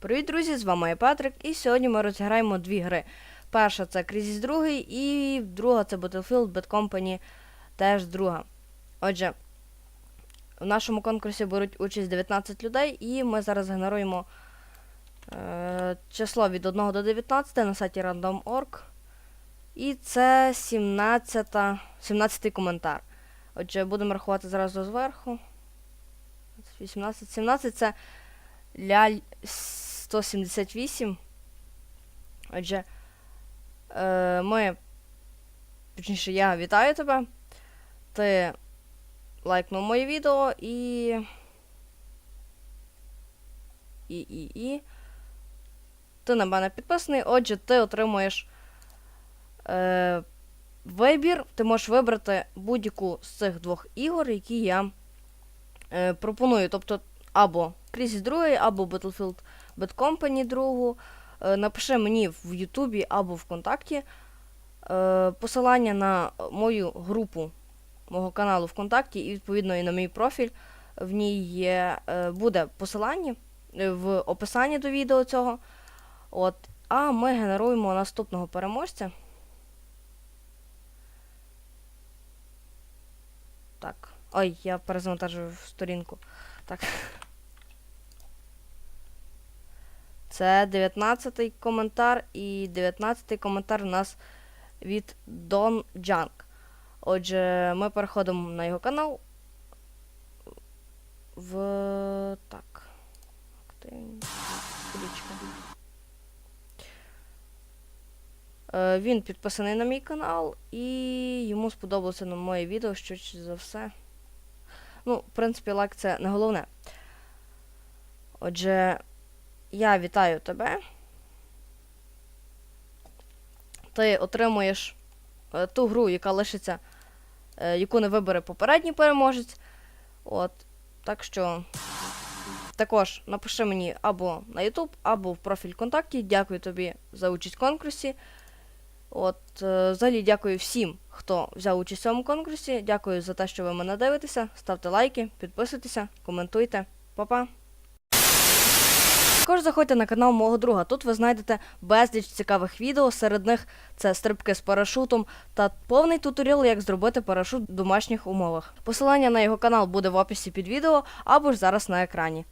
Привіт, друзі! З вами я Патрик, і сьогодні ми розіграємо дві гри. Перша це Crisis 2, і друга це Battlefield Bad Company теж друга. Отже, в нашому конкурсі беруть участь 19 людей, і ми зараз генеруємо е, число від 1 до 19 на сайті random.org. І це 17, 17 коментар. Отже, будемо рахувати зразу зверху. 18, 17 це ляль 178. Отже, е, ми, точніше, я вітаю тебе. Ти лайкнув моє відео і. І, і, і. Ти на мене підписаний, отже, ти отримуєш е, вибір. Ти можеш вибрати будь-яку з цих двох ігор, які я е, пропоную. Тобто, або Crisis 2, або Battlefield Company 2. Е, напиши мені в Ютубі або ВКонтакті е, посилання на мою групу мого каналу ВКонтакті і відповідно і на мій профіль. В ній є, е, буде посилання в описанні до відео цього. От. А ми генеруємо наступного переможця. Так. Ой, я перезавантажую сторінку. Так. Це 19-й коментар, і 19-й коментар у нас від Don Junk. Отже, ми переходимо на його канал. В. Так. Е, Він підписаний на мій канал, і йому сподобалося на моє відео, що за все. Ну, в принципі, лайк це не головне. Отже, я вітаю тебе. Ти отримуєш е, ту гру, яка лишиться, е, яку не вибере попередній переможець. От. Так що також напиши мені або на YouTube, або в профіль контакті. Дякую тобі за участь в конкурсі. От, е, взагалі дякую всім, хто взяв участь в цьому конкурсі. Дякую за те, що ви мене дивитеся. Ставте лайки, підписуйтеся, коментуйте. Па-па! Також заходьте на канал мого друга. Тут ви знайдете безліч цікавих відео. Серед них це стрибки з парашутом та повний туторіал, як зробити парашут в домашніх умовах. Посилання на його канал буде в описі під відео або ж зараз на екрані.